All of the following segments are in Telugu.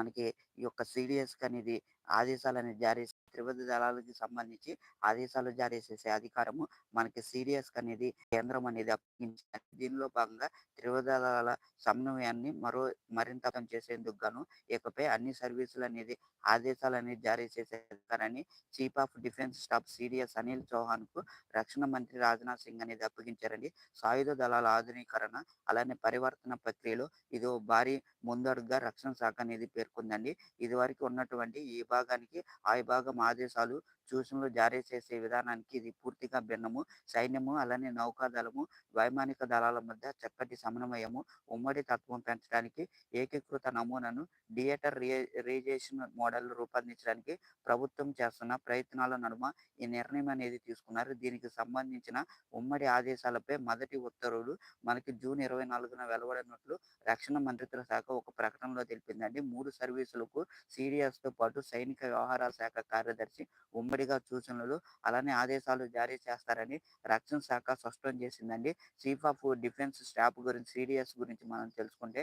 మనకి ఈ యొక్క సిడిఎస్ అనేది ఆదేశాలు అనేది జారీ త్రివిధ దళాలకి సంబంధించి ఆదేశాలు జారీ చేసే అధికారము మనకి సిడిఎస్ అనేది కేంద్రం అనేది అప్పగించింది. దీనిలో భాగంగా త్రివిధ దళాల సమన్వయాన్ని మరో మరింత చేసేందుకు గాను ఇకపై అన్ని సర్వీసులు అనేది ఆదేశాలు అనేది జారీ చేసే అధికారాన్ని chief of defence staff CDS Anil చౌహాన్కు రక్షణ మంత్రి రాజ్నాథ్ సింగ్ అనేది అప్పగించారండి. సాయుధ దళాల ఆధునీకరణ అలానే పరివర్తన ప్రక్రియలో ఇది భారీ ముందడుగా రక్షణ శాఖ అనేది పేర్కొందండి. ఇది వరకు ఉన్నటువంటి ఈ భాగానికి ఆ విభాగం ఆదేశాలు సూచనలు జారీ చేసే విధానానికి ఇది పూర్తిగా భిన్నము. సైన్యము అలానే నౌకాదళము వైమానిక దళాల మధ్య చక్కటి సమన్వయము ఉమ్మడి తత్వం పెంచడానికి ఏకీకృత నమూనాను థియేటర్ రియజేషన్ మోడల్ రూపొందించడానికి ప్రభుత్వం చేస్తున్న ప్రయత్నాల నడుమ ఈ నిర్ణయం అనేది తీసుకున్నారు. దీనికి సంబంధించిన ఉమ్మడి ఆదేశాలపై మొదటి ఉత్తర్వులు మనకి జూన్ ఇరవై నాలుగున వెలువడినట్లు రక్షణ మంత్రిత్వ శాఖ ఒక ప్రకటనలో తెలిపిందండి. మూడు సర్వీసులకు సిడిఎస్తో పాటు సైనిక వ్యవహారాల శాఖ కార్యదర్శి ఉమ్మడిగా సూచనలు అలానే ఆదేశాలు జారీ చేస్తారని రక్షణ శాఖ స్పష్టం చేసిందండి. చీఫ్ ఆఫ్ డిఫెన్స్ స్టాఫ్ గురించి సిడిఎస్ గురించి మనం తెలుసుకుంటే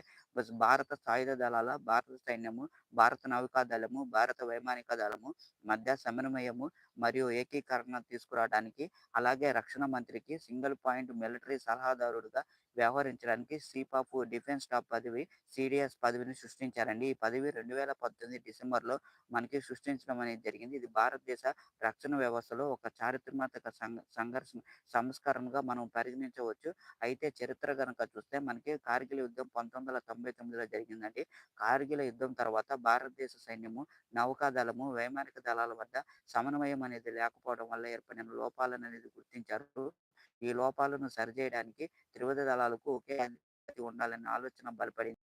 భారత సాయుధ దళాల భారత సైన్యము భారత నౌకా దళము భారత వైమానిక దళము మధ్య సమన్వయము మరియు ఏకీకరణ తీసుకురావడానికి అలాగే రక్షణ మంత్రికి సింగిల్ పాయింట్ మిలిటరీ సలహాదారుడుగా వ్యవహరించడానికి సిపాపు ఆఫ్ డిఫెన్స్ స్టాఫ్ పదవి సిడిఎస్ పదవిని సృష్టించారండి. ఈ పదవి రెండు వేల పంతొమ్మిది డిసెంబర్లో మనకి సృష్టించడం అనేది జరిగింది. ఇది భారతదేశ రక్షణ వ్యవస్థలో ఒక చారిత్రాత్మక సంఘ సంఘర్ష సంస్కరణగా మనం పరిగణించవచ్చు. అయితే చరిత్ర కనుక చూస్తే మనకి కార్గిల్ యుద్ధం పంతొమ్మిది వందల తొంభై తొమ్మిదిలో జరిగిందండి. కార్గిల్ యుద్ధం తర్వాత భారతదేశ సైన్యము నౌకాదళము వైమానిక దళాల వద్ద సమన్వయం అనేది లేకపోవడం వల్ల ఏర్పడిన లోపాలను అనేది గుర్తించారు. ఈ లోపాలను సరిచేయడానికి త్రివిధ దళాలకు ఒకే ఉండాలనే ఆలోచన బలపడింది.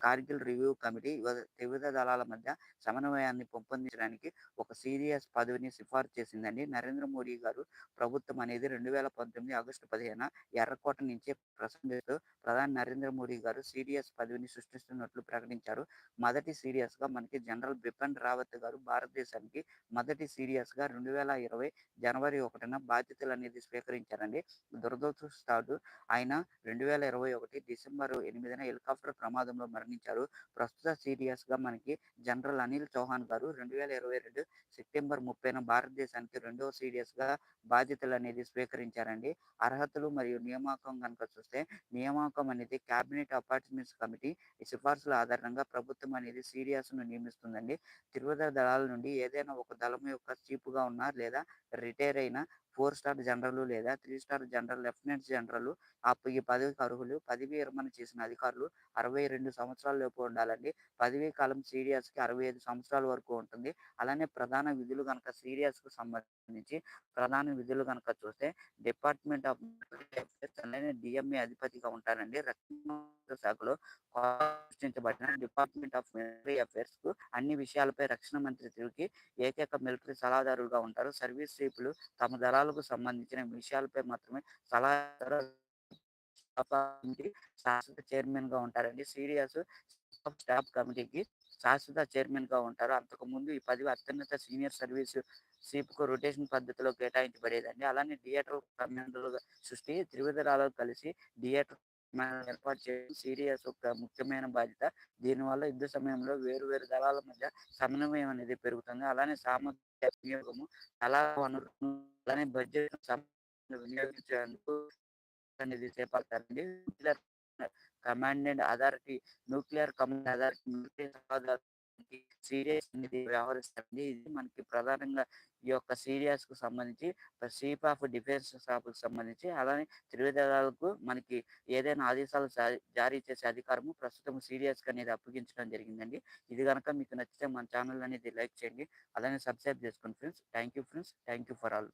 కార్గిల్ రివ్యూ కమిటీ త్రివిధ దళాల మధ్య సమన్వయాన్ని పెంపొందించడానికి ఒక సీరియస్ పదవిని సిఫార్సు చేసిందని నరేంద్ర మోడీ గారు ప్రభుత్వం అనేది రెండు వేల పంతొమ్మిది ఆగస్టు పదిహేన ఎర్రకోట నుంచి ప్రసంగిస్తూ ప్రధాని నరేంద్ర మోడీ గారు సీరియస్ పదవిని సృష్టిస్తున్నట్లు ప్రకటించారు. మొదటి సీరియస్గా మనకి జనరల్ బిపిన్ రావత్ గారు భారతదేశానికి మొదటి సీరియస్గా రెండు వేల ఇరవై జనవరి ఒకటిన బాధ్యతలు అనేది స్వీకరించారండి. దురదృష్టవశాత్తు ఆయన రెండు వేల ఇరవై ఒకటి డిసెంబర్ ఎనిమిదిన హెలికాప్టర్ ప్రమాదంలో మరణించారు. ప్రస్తుత సీరియస్గా మనకి జనరల్ అనిల్ చౌహాన్ గారు రెండు వేల ఇరవై రెండు సెప్టెంబర్ ముప్పైన భారతదేశానికి రెండవ సీరియస్గా బాధ్యతలు అనేది స్వీకరించారండి. అర్హతలు మరియు నియామకం కనుక చూస్తే నియామకం అనేది కేబినెట్ అపార్ట్మెంట్స్ కమిటీ సిఫార్సుల ఆధారంగా ప్రభుత్వం అనేది సీరియస్ను నియమిస్తుందండి. త్రివిధ దళాల నుండి ఏదైనా ఒక దళం యొక్క చీపుగా ఉన్న లేదా రిటైర్ అయిన ఫోర్ స్టార్ జనరల్ లేదా three star general lieutenant general ఆ ఈ పదవికి అర్హులు. పదవి విరమణ చేసిన అధికారులు అరవై రెండు సంవత్సరాల లోపు ఉండాలండి. పదవీ కాలం సీరియస్కి అరవై ఐదు సంవత్సరాల వరకు ఉంటుంది. అలానే ప్రధాన విధులు కనుక సీరియస్కు సంబంధించి ప్రధాన విధులు కనుక చూస్తే డిపార్ట్మెంట్ ఆఫ్ అలానే డిఎంఏ అధిపతిగా ఉంటారండి రక్షణ శాఖలో సృష్టించబడిన డిపార్ట్మెంట్ ఆఫ్ మిలిటరీ అఫేర్స్కు అన్ని విషయాలపై రక్షణ మంత్రిత్వకి ఏకైక మిలిటరీ సలహాదారుగా ఉంటారు. సర్వీస్ చీఫ్లు తమ దళాలకు సంబంధించిన విషయాలపై మాత్రమే సలహాదారు శాశ్వత చైర్మన్గా ఉంటారండి. సీరియస్ స్టాఫ్ కమిటీకి శాశ్వత చైర్మన్గా ఉంటారు. అంతకు ముందు ఈ పదవి అత్యున్నత సీనియర్ సర్వీస్ చీఫ్కు రొటేషన్ పద్ధతిలో కేటాయించబడేదండి. అలానే థియేటర్ కమాండర్లుగా సృష్టి త్రివిధ కలిసి థియేటర్ ఏర్పాటు చేయడం సీరియస్ ఒక ముఖ్యమైన బాధ్యత. దీనివల్ల యుద్ధ సమయంలో వేరు వేరు దళాల మధ్య సమన్వయం అనేది పెరుగుతుంది. అలానే సామర్థ్య వినియోగము దళాల వనరులను అలానే బడ్జెట్ వినియోగించేందుకు అనేది చేపడతారండి. Commandant authority nuclear command authority serious అనేది వ్యవహరిస్తుంది. ఇది మనకి ప్రధానంగా ఈ యొక్క సీరియస్కు సంబంధించి చీఫ్ ఆఫ్ డిఫెన్స్ స్టాఫ్కు సంబంధించి అలానే త్రివిధ దళాలకు మనకి ఏదైనా ఆదేశాలు జారీ చేసే అధికారము ప్రస్తుతం సీరియస్ అనేది అప్పగించడం జరిగిందండి. ఇది కనుక మీకు నచ్చితే మన ఛానల్ అనేది లైక్ చేయండి. అలానే సబ్స్క్రైబ్ చేసుకోండి friends. Thank you friends. Thank you for all.